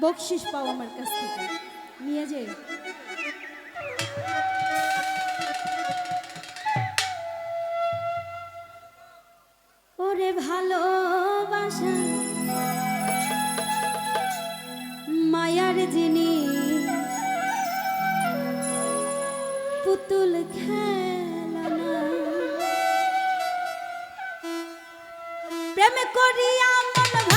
বকশিস পাও আমার কাছ থেকে। নিয়ে যে। ওরে ভালোবাসা, মায়ার যিনি পুতুল খেলনা প্রেম করিয়া মন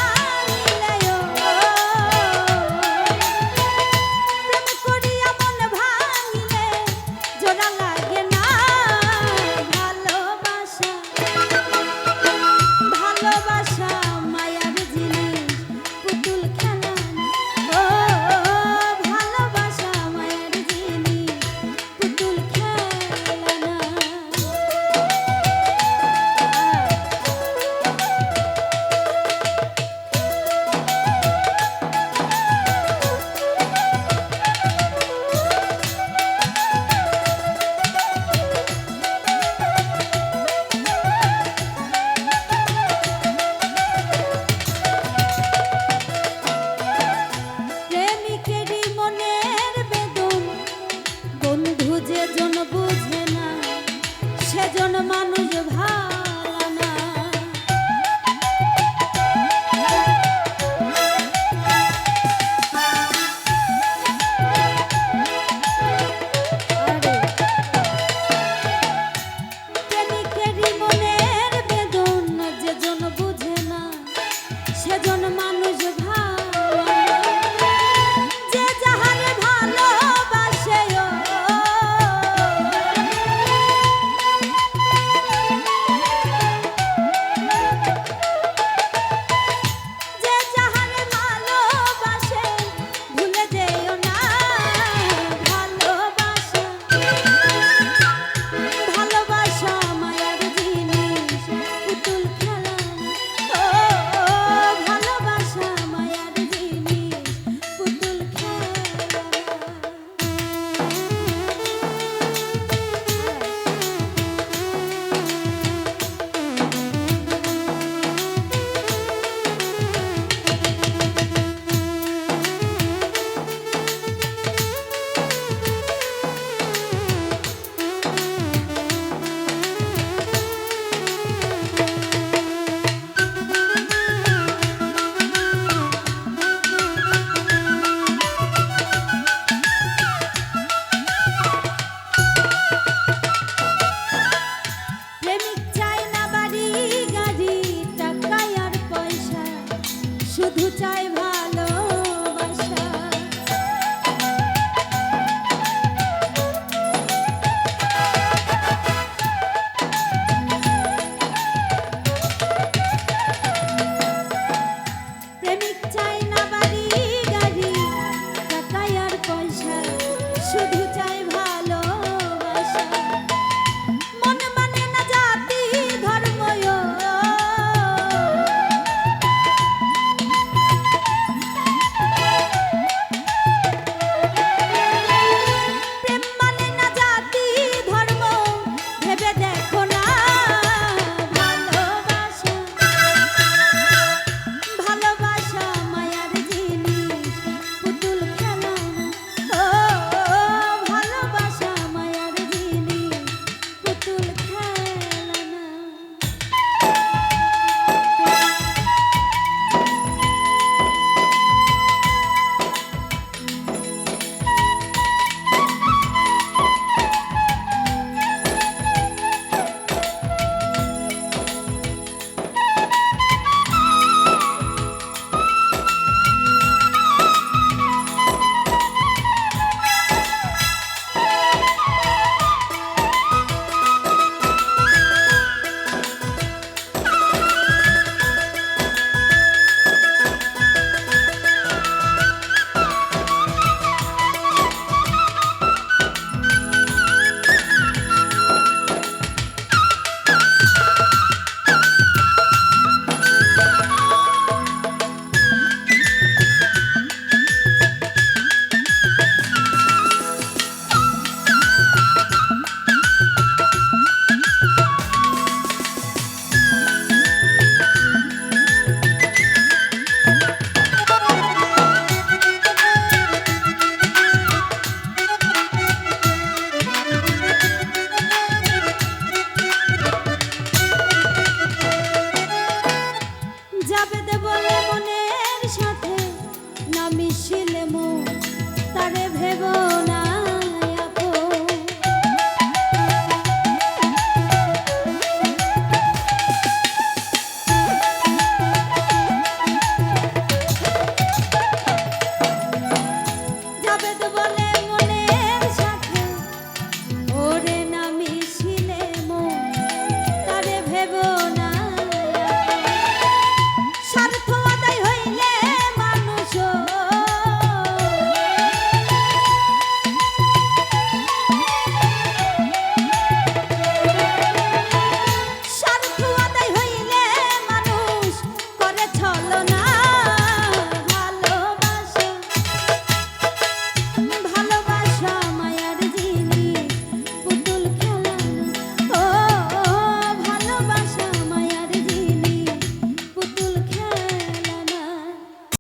যাবে দেবলে